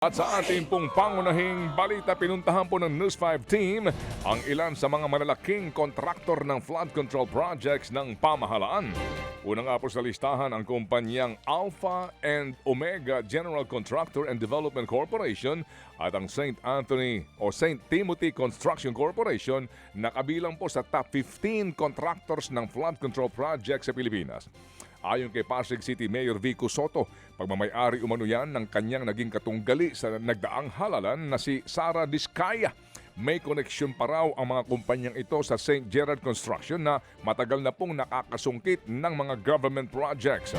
At sa ating pong pangunahing balita, pinuntahan po ng News 5 team ang ilan sa mga malalaking kontraktor ng flood control projects ng pamahalaan. Una nga po sa listahan ang kumpanyang Alpha and Omega General Contractor and Development Corporation at ang St. Anthony o St. Timothy Construction Corporation na kabilang po sa top 15 contractors ng flood control project sa Pilipinas. Ayon kay Pasig City Mayor Vico Soto, pagmamayari umano yan ng kanyang naging katunggali sa nagdaang halalan na si Sara Diskaya. May koneksyon pa raw ang mga kumpanyang ito sa St. Gerard Construction na matagal na pong nakakasungkit ng mga government projects.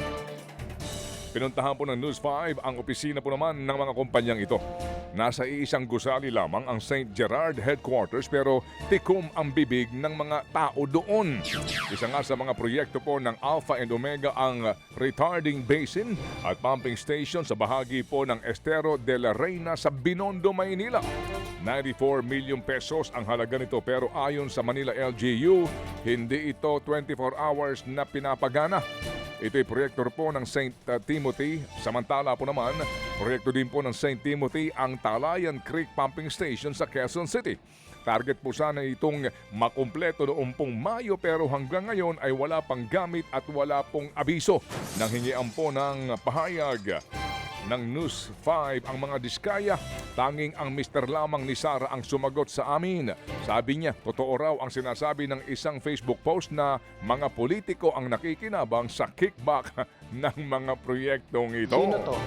Pinuntahan po ng News 5 ang opisina po naman ng mga kumpanyang ito. Nasa iisang gusali lamang ang St. Gerard headquarters pero tikom ang bibig ng mga tao doon. Isa nga sa mga proyekto po ng Alpha and Omega ang retarding basin at pumping station sa bahagi po ng Estero de la Reina sa Binondo, Maynila. 94 million pesos ang halaga nito pero ayon sa Manila LGU, hindi ito 24 hours na pinapagana. Ito'y proyekto po ng St. Timothy. Samantala po naman, proyekto din po ng St. Timothy ang Talayan Creek Pumping Station sa Quezon City. Target po sana itong makumpleto noong pong Mayo pero hanggang ngayon ay wala pang gamit at wala pong abiso. Nang hingian po ng pahayag ng News 5 ang mga diskaya. Tanging ang mister lamang ni Sara ang sumagot sa amin. Sabi niya, totoo raw ang sinasabi ng isang Facebook post na mga politiko ang nakikinabang sa kickback ng mga proyektong ito. Sino to?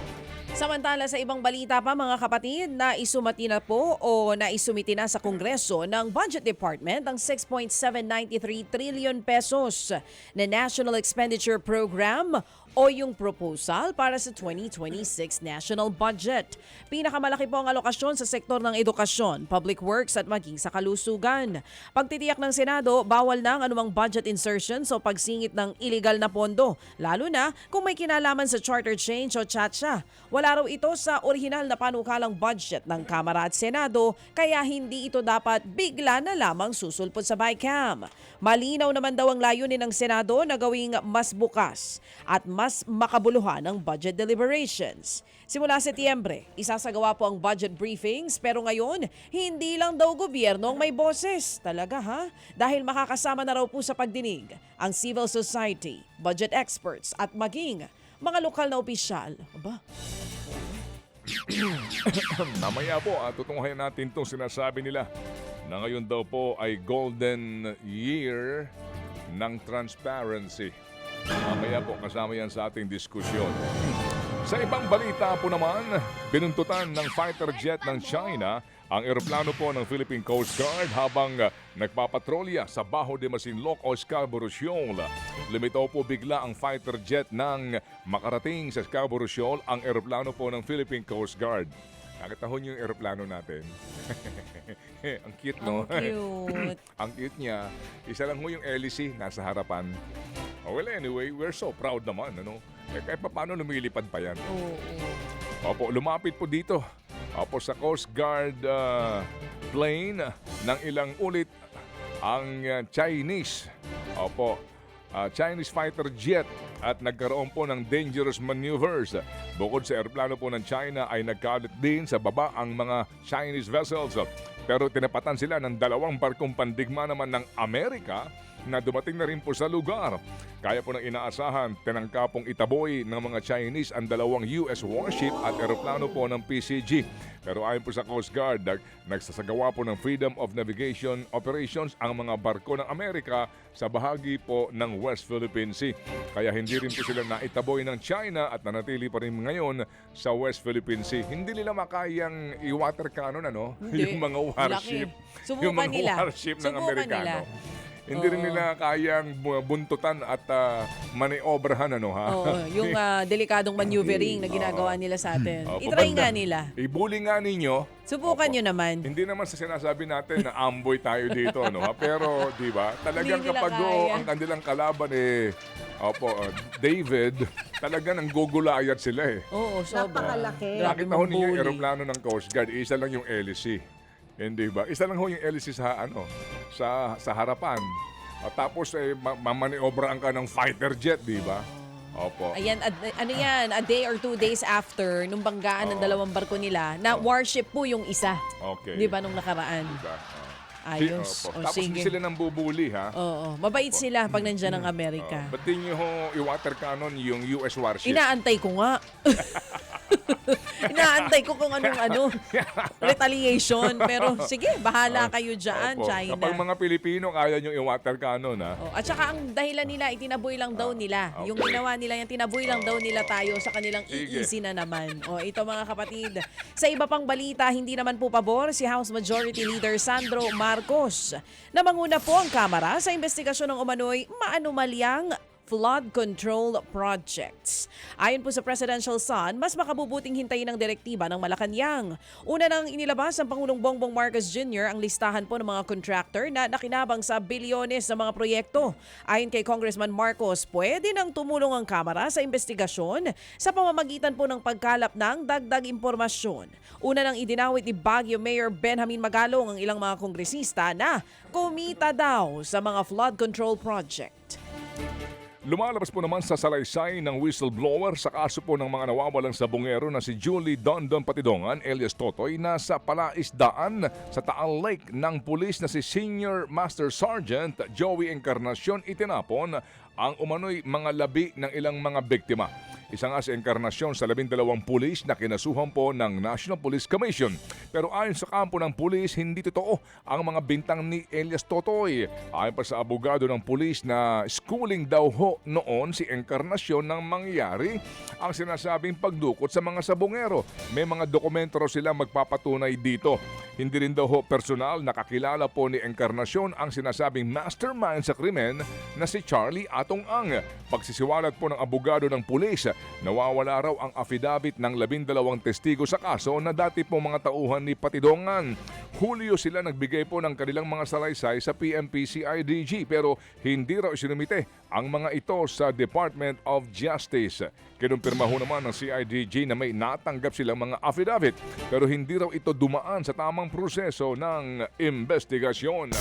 Samantala sa ibang balita pa mga kapatid, na isumati na po o naisumiti na sa Kongreso ng Budget Department ang 6.793 trillion pesos na National Expenditure Program o yung proposal para sa 2026 national budget. Pinakamalaki po ang alokasyon sa sektor ng edukasyon, public works at maging sa kalusugan. Pagtitiyak ng Senado, bawal na ang anumang budget insertions o pagsingit ng illegal na pondo, lalo na kung may kinalaman sa charter change o chacha. Wala raw ito sa orihinal na panukalang budget ng Kamara at Senado, kaya hindi ito dapat bigla na lamang susulpot sa BICAM. Malinaw naman daw ang layunin ng Senado na gawing mas bukas at mas makabuluhan ang budget deliberations. Simula Setyembre, isasagawa po ang budget briefings pero ngayon, hindi lang daw gobyerno ang may boses. Talaga ha? Dahil makakasama na raw po sa pagdinig ang civil society, budget experts at maging mga lokal na opisyal. Aba, Mamaya po, at tutunghayan natin itong sinasabi nila na ngayon daw po ay golden year ng transparency. Mamaya po, kasama yan sa ating diskusyon. Sa ibang balita po naman, binuntutan ng fighter jet ng China ang eroplano po ng Philippine Coast Guard habang nagpapatrolya sa Baho de Masinloc o Scarborough Shoal. Lumitaw po bigla ang fighter jet nang makarating sa Scarborough Shoal ang eroplano po ng Philippine Coast Guard. Nakita ho niyo yung eroplano natin. ang cute, no? Ang cute. ang cute niya. Isa lang ho yung hélice nasa harapan. Oh, well, anyway, we're so proud naman, ano? Eh, kahit pa paano lumilipad pa yan. oo. Opo, lumapit po dito. Opo, sa Coast Guard ah, plane ng ilang ulit ang ah, Chinese. Opo, ah, Chinese fighter jet at nagkaroon po ng dangerous maneuvers. Bukod sa eroplano po ng China ay nagkalat din sa baba ang mga Chinese vessels. Pero tinapatan sila ng dalawang barkong pandigma naman ng Amerika na dumating na rin po sa lugar. Kaya po ng inaasahan, tinangka pong itaboy ng mga Chinese ang dalawang US warship at eroplano po ng PCG. Pero ayon po sa Coast Guard, nag- nagsasagawa po ng Freedom of Navigation Operations ang mga barko ng Amerika sa bahagi po ng West Philippine Sea. Kaya hindi rin po sila naitaboy ng China at nanatili pa rin ngayon sa West Philippine Sea. Hindi nila makayang i-water cannon ano? Hindi. yung mga warship. Laki. Subukan yung mga nila. warship ng Subukan Amerikano. nila. Hindi rin nila kayang bu- buntutan at uh, maniobrahan ano ha. Oo, yung ah, delikadong maneuvering na ginagawa nila sa atin. Opo, Itry nga nila. Ibuli nga ninyo. Subukan Opo. nyo naman. Hindi naman sa sinasabi natin na amboy tayo dito, ano ha? Pero, di ba? Talagang Hindi nila kapag oh, kaya. ang kanilang kalaban eh, opo, uh, David, talagang nang gugulayat sila eh. Oo, sobra. Napakalaki. Nakita ho ninyo yung mambully. eroplano ng Coast Guard, isa lang yung hélice. Hindi ba? Isa lang ho yung hélice sa ano, sa sa harapan. At tapos eh ma- mamaniobran ka ng fighter jet, di ba? Opo. Ayan, ad- ano yan, a day or two days after, nung banggaan ng Oo. dalawang barko nila, na warship po yung isa. Okay. Di ba nung nakaraan? Diba? Ayos. Opo. O, Tapos hindi sige. sila nang bubuli ha. Oo, mabait sila pag nandyan ang Amerika. Oh, ba't di nyo i-water cannon yung US warship? Inaantay ko nga. Inaantay ko kung anong ano, retaliation. Pero sige, bahala kayo dyan, Opo. China. Kapag mga Pilipino, kaya nyo i-water cannon ha. Oh, at saka ang dahilan nila, itinaboy lang daw nila. okay. Yung ginawa nila, yung tinaboy lang daw nila tayo sa kanilang Sige. iisi na naman. O ito mga kapatid. Sa iba pang balita, hindi naman po pabor si House Majority Leader Sandro Marcos. Na manguna po ang Kamara sa investigasyon ng umano'y maanumalyang flood control projects. Ayon po sa Presidential Sun, mas makabubuting hintayin ang direktiba ng Malacanang. Una nang inilabas ng Pangulong Bongbong Marcos Jr. ang listahan po ng mga contractor na nakinabang sa bilyones ng mga proyekto. Ayon kay Congressman Marcos, pwede nang tumulong ang Kamara sa investigasyon sa pamamagitan po ng pagkalap ng dagdag impormasyon. Una nang idinawit ni Baguio Mayor Benjamin Magalong ang ilang mga kongresista na kumita daw sa mga flood control project. Lumalabas po naman sa salaysay ng whistleblower sa kaso po ng mga nawawalang sabongero na si Julie Dondon Patidongan, alias Totoy, na sa palaisdaan sa Taal Lake ng pulis na si Senior Master Sergeant Joey Encarnacion itinapon ang umano'y mga labi ng ilang mga biktima. Isa nga si Encarnacion sa labindalawang pulis na kinasuhan po ng National Police Commission. Pero ayon sa kampo ng pulis, hindi totoo ang mga bintang ni Elias Totoy. Ayon pa sa abogado ng pulis na schooling daw ho noon si Encarnacion nang mangyari ang sinasabing pagdukot sa mga sabongero. May mga dokumento sila magpapatunay dito. Hindi rin daw ho personal nakakilala po ni Encarnacion ang sinasabing mastermind sa krimen na si Charlie Atong Ang. Pagsisiwalat po ng abogado ng pulis, nawawala raw ang affidavit ng labindalawang testigo sa kaso na dati po mga tauhan ni Patidongan. Hulyo sila nagbigay po ng kanilang mga salaysay sa PMP-CIDG pero hindi raw isinumite ang mga ito sa Department of Justice. Kinumpirma ho naman ng CIDG na may natanggap silang mga affidavit pero hindi raw ito dumaan sa tamang proseso ng investigasyon.